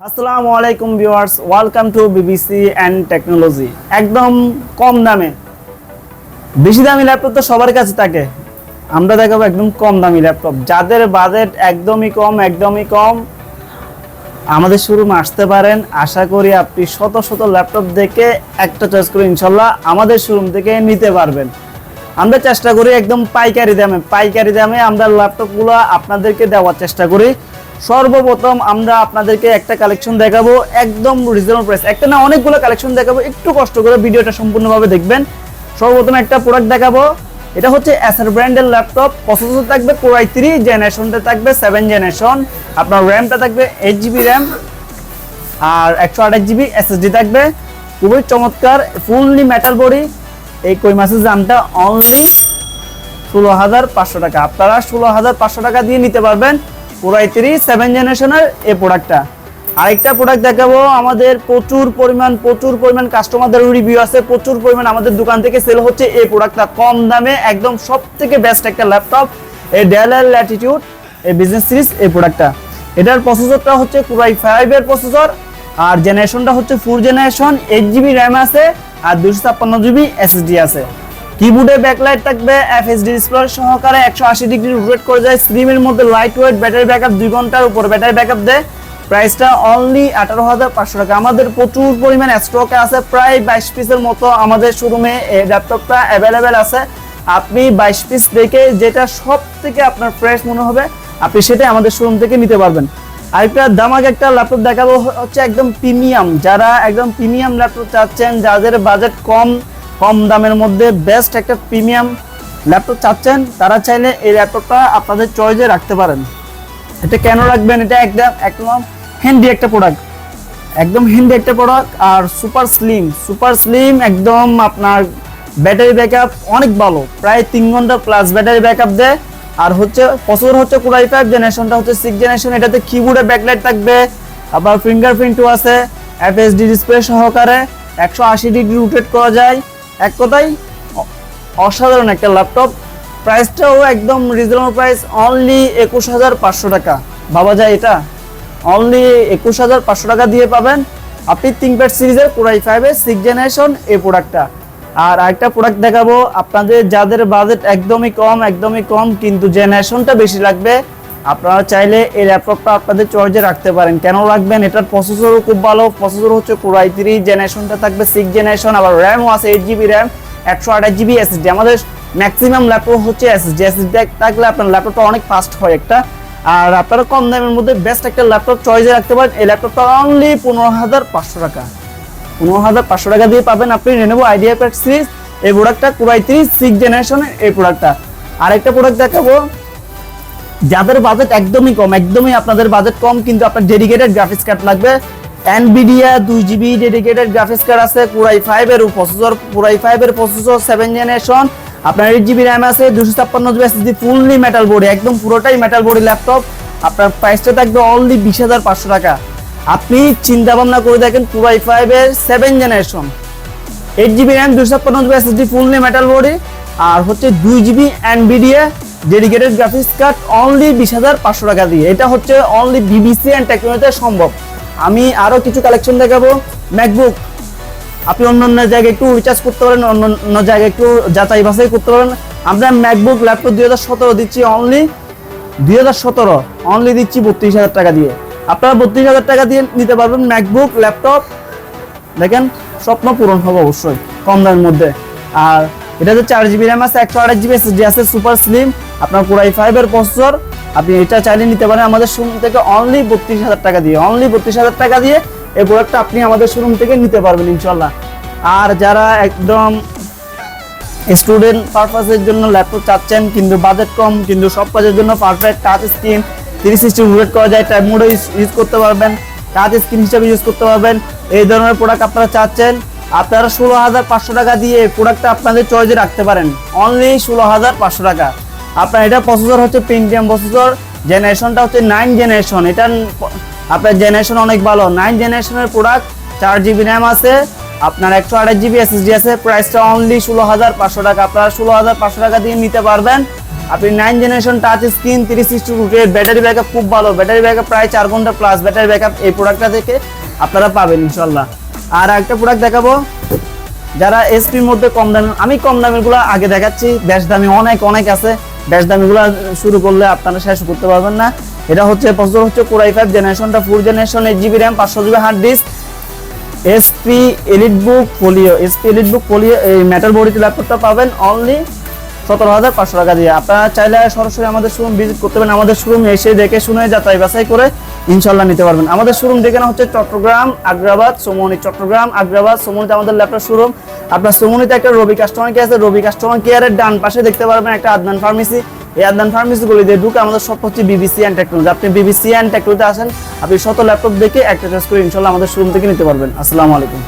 আসসালামু আলাইকুম viewers, welcome to BBC and technology. একদম কম দামে। বেশি দামি ল্যাপটপ তো সবার কাছে থাকে। আমরা দেখাবো একদম কম দামি ল্যাপটপ। যাদের বাজেট একদমই কম একদমই কম। আমাদের শোরুমে আসতে পারেন। আশা করি আপনি শত শত ল্যাপটপ দেখে একটা চয়েস করে ইনশাল্লাহ আমাদের শোরুম থেকে নিতে পারবেন। আমরা চেষ্টা করি একদম পাইকারি দামে। পাইকারি দামে আমরা ল্যাপটপগুলো আপনাদেরকে দেওয়ার চেষ্টা করি। সর্বপ্রথম আমরা আপনাদেরকে একটা কালেকশন দেখাবো, একদম রিজনেবল প্রাইস একটা না, অনেকগুলো কালেকশন দেখাবো, একটু কষ্ট করে ভিডিওটা সম্পূর্ণভাবে দেখবেন। সর্বপ্রথম একটা প্রোডাক্ট দেখাবো, এটা হচ্ছে এসআর ব্র্যান্ডের ল্যাপটপ প্রসেসর থাকবে কোরাই থ্রি জেনারেশনটা থাকবে সেভেন জেনারেশন আপনার র্যামটা থাকবে এইট জিবি র্যাম আর একশো আঠাশ জিবি এসএসডি থাকবে। খুবই চমৎকার ফুললি মেটাল বডি এই কই মাছের দামটা অনলি ষোলো হাজার পাঁচশো টাকা। আপনারা ষোলো হাজার পাঁচশো টাকা দিয়ে নিতে পারবেন। পুরাই থ্রি সেভেন জেনারেশনের এই প্রোডাক্টটা আরেকটা প্রোডাক্ট দেখাবো, আমাদের প্রচুর পরিমাণ প্রচুর পরিমাণ কাস্টমারদের রিভিউ আছে, প্রচুর পরিমাণ আমাদের দোকান থেকে সেল হচ্ছে এই প্রোডাক্টটা কম দামে একদম সব থেকে বেস্ট একটা ল্যাপটপ এই ডেলের ল্যাটিটিউড এই বিজনেস সিরিজ এই প্রোডাক্টটা এটার প্রসেসরটা হচ্ছে কুরাই ফাইভ এর প্রসেসর আর জেনারেশনটা হচ্ছে four generation eight GB RAM আছে, আর দুশো ছাপ্পান্ন জিবি এসএসডি আছে। কিবোর্ডে ব্যাকলাইট থাকবে এফএসডি ডিসপ্লে সহকারে একশো আশি ডিগ্রি রোটেট করে যায় স্ক্রিনের মধ্যে লাইট ওয়েট ব্যাটারি ব্যাকআপ দুই ঘণ্টার উপর ব্যাটারি ব্যাকআপ দেয়। প্রাইসটা অনলি আঠারো হাজার পাঁচশো টাকা। আমাদের প্রচুর পরিমাণ স্টকে আছে, প্রায় বাইশ পিসের মতো আমাদের শোরুমে এই ল্যাপটপটা অ্যাভেলেবেল আছে। আপনি বাইশ পিস দেখে যেটা সব থেকে আপনার ফ্রেশ মনে হবে, আপনি সেটাই আমাদের শোরুম থেকে নিতে পারবেন। আরেকটা দামাক একটা ল্যাপটপ দেখাবো, হচ্ছে একদম প্রিমিয়াম। যারা একদম প্রিমিয়াম ল্যাপটপ চাচ্ছেন, যাদের বাজেট কম কম দামের মধ্যে বেস্ট একটা প্রিমিয়াম ল্যাপটপ চাচ্ছেন, তারা চাইলে এই ল্যাপটপটা আপনাদের চয়েসে রাখতে পারেন। এটা কেন রাখবেন? এটা একদম একদম হ্যান্ডি একটা প্রোডাক্ট একদম হ্যান্ডি একটা প্রোডাক্ট আর সুপার স্লিম সুপার স্লিম একদম আপনার ব্যাটারি ব্যাকআপ অনেক ভালো। প্রায় তিন ঘণ্টা প্লাস ব্যাটারি ব্যাকআপ দেয়। আর হচ্ছে প্রসেসর হচ্ছে কোরাই ফাইভ জেনারেশনটা হচ্ছে সিক্স জেনারেশন এটাতে কিবোর্ডে ব্যাকলাইট থাকবে, আবার ফিঙ্গারপ্রিন্টও আছে এফএসডি ডিসপ্লে সহকারে একশো আশি ডিগ্রি রোটেট করা যায়। এক কথায় অসাধারণ একটা ল্যাপটপ প্রাইসটাও একদম রিজনেবল প্রাইস অনলি একুশ হাজার পাঁচশো টাকা। ভাবা যায় এটা? অনলি একুশ হাজার পাঁচশো টাকা দিয়ে পাবেন আপনি থিঙ্কপ্যাড সিরিজের কোরাই ফাইভের সিক্স জেনারেশন এই প্রোডাক্টটা আর আরেকটা প্রোডাক্ট দেখাবো, আপনাদের যাদের বাজেট একদমই কম একদমই কম, কিন্তু জেনারেশনটা বেশি লাগবে। আপনারা চাইলে এই ল্যাপটপটা আপনাদের চয়েসে রাখতে পারেন। কেন রাখবেন? এটার প্রসেসরও খুব ভালো। প্রসেসর হচ্ছে কোরাই থ্রি জেনারেশনটা থাকবে সিক্স জেনারেশন আবার র্যামও আছে এইট জিবি র্যাম একশো আঠাশ জিবি এসএসডি আমাদের ম্যাক্সিমাম ল্যাপটপ হচ্ছে এসএসডি এসএসডি থাকলে আপনার ল্যাপটপটা অনেক ফাস্ট হয় একটা। আর আপনারা কম দামের মধ্যে বেস্ট একটা ল্যাপটপ চয়েসে রাখতে পারেন। এই ল্যাপটপটা অনলি পনেরো হাজার পাঁচশো টাকা। পনেরো হাজার পাঁচশো টাকা দিয়ে পাবেন আপনি রেনেবো আইডিয়া প্যাড সিরিজ এই প্রোডাক্টটা কুরাই থ্রি সিক্স জেনারেশনের এই প্রোডাক্টটা আরেকটা প্রোডাক্ট দেখাবো। যাদের বাজেট একদমই কম, একদমই আপনাদের বাজেট কম, কিন্তু আপনার ডেডিকেটেড গ্রাফিক্স কার্ড লাগবে। এনবিডিয়া দুই জিবি ডেডিকেটেড গ্রাফিক্স কার্ড আছে পুরাই ফাইভ এর প্রসেসর পুরাই ফাইভ এর প্রসেসর সেভেন জেনারেশন আপনার এইট জিবি র্যাম আছে দুশো ছাপ্পান্ন GB SSD fully metal body একদম পুরোটাই মেটাল বডি ল্যাপটপ আপনার প্রাইসটা থাকবে অনলি বিশ হাজার পাঁচশো টাকা। আপনি চিন্তা ভাবনা করে দেখেন পুরাই ফাইভ এর seven generation eight GB RAM দুশো ছাপ্পান্ন GB SSD fully metal body আর হচ্ছে দুই GB Nvidia dedicated graphics card only বিশ হাজার পাঁচশো টাকা দিয়ে। এটা হচ্ছে অনলি বিবিসি অ্যান্ড টেকনোলজিতে সম্ভব। আমি আরও কিছু কালেকশন দেখাবো। ম্যাকবুক আপনি অন্য অন্য জায়গায় একটু রিচার্জ করতে পারেন অন্য অন্য জায়গায় একটু যাচাই বাছাই করতে পারেন। আমরা ম্যাকবুক ল্যাপটপ দুই হাজার সতেরো দিচ্ছি অনলি দুই হাজার সতেরো অনলি দিচ্ছি বত্রিশ হাজার টাকা দিয়ে। আপনারা বত্রিশ হাজার টাকা দিয়ে নিতে পারবেন ম্যাকবুক ল্যাপটপ দেখেন, স্বপ্ন পূরণ হবে অবশ্যই, কম দামের মধ্যে। আর এটাতে চার জিবি র্যাম আছে, একশো আঠাশ জিবি এসএসডি আছে সুপার স্লিম আপনার কোরাই ফাইভের প্রসেসর আপনি এটা চাইলে নিতে পারেন আমাদের শোরুম থেকে অনলি বত্রিশ হাজার টাকা দিয়ে অনলি বত্রিশ হাজার টাকা দিয়ে এই প্রোডাক্টটা আপনি আমাদের শোরুম থেকে নিতে পারবেন ইনশাল্লাহ আর যারা একদম স্টুডেন্ট পারপাসের জন্য ল্যাপটপ চাচ্ছেন, কিন্তু বাজেট কম, কিন্তু সব কাজের জন্য perfect touch screen three sixty rotate করা যায় টাইপ মোডে ইউজ করতে পারবেন। টাচ স্ক্রিন হিসাবে ইউজ করতে পারবেন। এই ধরনের প্রোডাক্ট আপনারা চাচ্ছেন আপনারা ষোলো হাজার পাঁচশো টাকা দিয়ে প্রোডাক্টটা আপনাদের চয়েসে রাখতে পারেন। অনলি ষোলো হাজার পাঁচশো টাকা। আপনার এটা প্রসেসর হচ্ছে প্রিমিয়াম প্রসেসর জেনারেশনটা হচ্ছে নাইন জেনারেশন এটা আপনার জেনারেশন অনেক ভালো। নাইন জেনারেশনের প্রোডাক্ট চার জিবি র্যাম আছে, আপনার একশো আঠাশ জিবি এসএসডি আছে প্রাইসটা অনলি ষোলো হাজার পাঁচশো টাকা। আপনারা ষোলো হাজার পাঁচশো টাকা দিয়ে নিতে পারবেন। আপনি nine generation touch screen three sixty রুটের ব্যাটারি ব্যাকআপ খুব ভালো। ব্যাটারি ব্যাকআপ প্রায় চার ঘণ্টা প্লাস ব্যাটারি ব্যাকআপ এই প্রোডাক্টটা থেকে আপনারা পাবেন ইনশাল্লাহ আর একটা প্রোডাক্ট দেখাবো। যারা এসপির মধ্যে কম দামি, আমি কম দামেরগুলো আগে দেখাচ্ছি, বেশ দামি অনেক অনেক আছে। বেশ দামি গুলো শুরু করলে আপনারা শেষ করতে পারবেন না। এটা হচ্ছে প্রসেসর হচ্ছে core i five জেনারেশনটা four generation eight GB RAM পাঁচশো hard disk HP elite book folio HP elite book folio এই মেটাল বডিতে ল্যাপটপটা পাবেন অনলি সতেরো হাজার পাঁচশো টাকা দিয়ে। আপনারা চাইলে সরাসরি আমাদের শোরুম ভিজিট করতে পারেন। আমাদের শোরুম এসে দেখে শুনে যাচাই বাছাই করে ইনশাল্লাহ নিতে পারবেন। আমাদের শোরুম ঠিকানা হচ্ছে চট্টগ্রাম, আগ্রাবাদ, সোমনি। চট্টগ্রাম, আগ্রাবাদ, সোমনিতে আমাদের ল্যাপটপ শোরুম আপনার সোমনিতে একটা রবি কাস্টমার কেয়ার আছে। রবি কাস্টমার কেয়ারের ডান পাশে দেখতে পারবেন একটা আদনান ফার্মেসি এই আদনান ফার্মেসি গুলি দিয়ে ঢুকে আমাদের সব হচ্ছে বিবিসি অ্যান্ড টেকনোলজি আপনি বিবিসি অ্যান্ড টেকনোলজিতে আসেন, আপনি শত ল্যাপটপ দেখে একটা করে ইনশাল্লাহ আমাদের শোরুম থেকে নিতে পারবেন। আসসালামু আলাইকুম।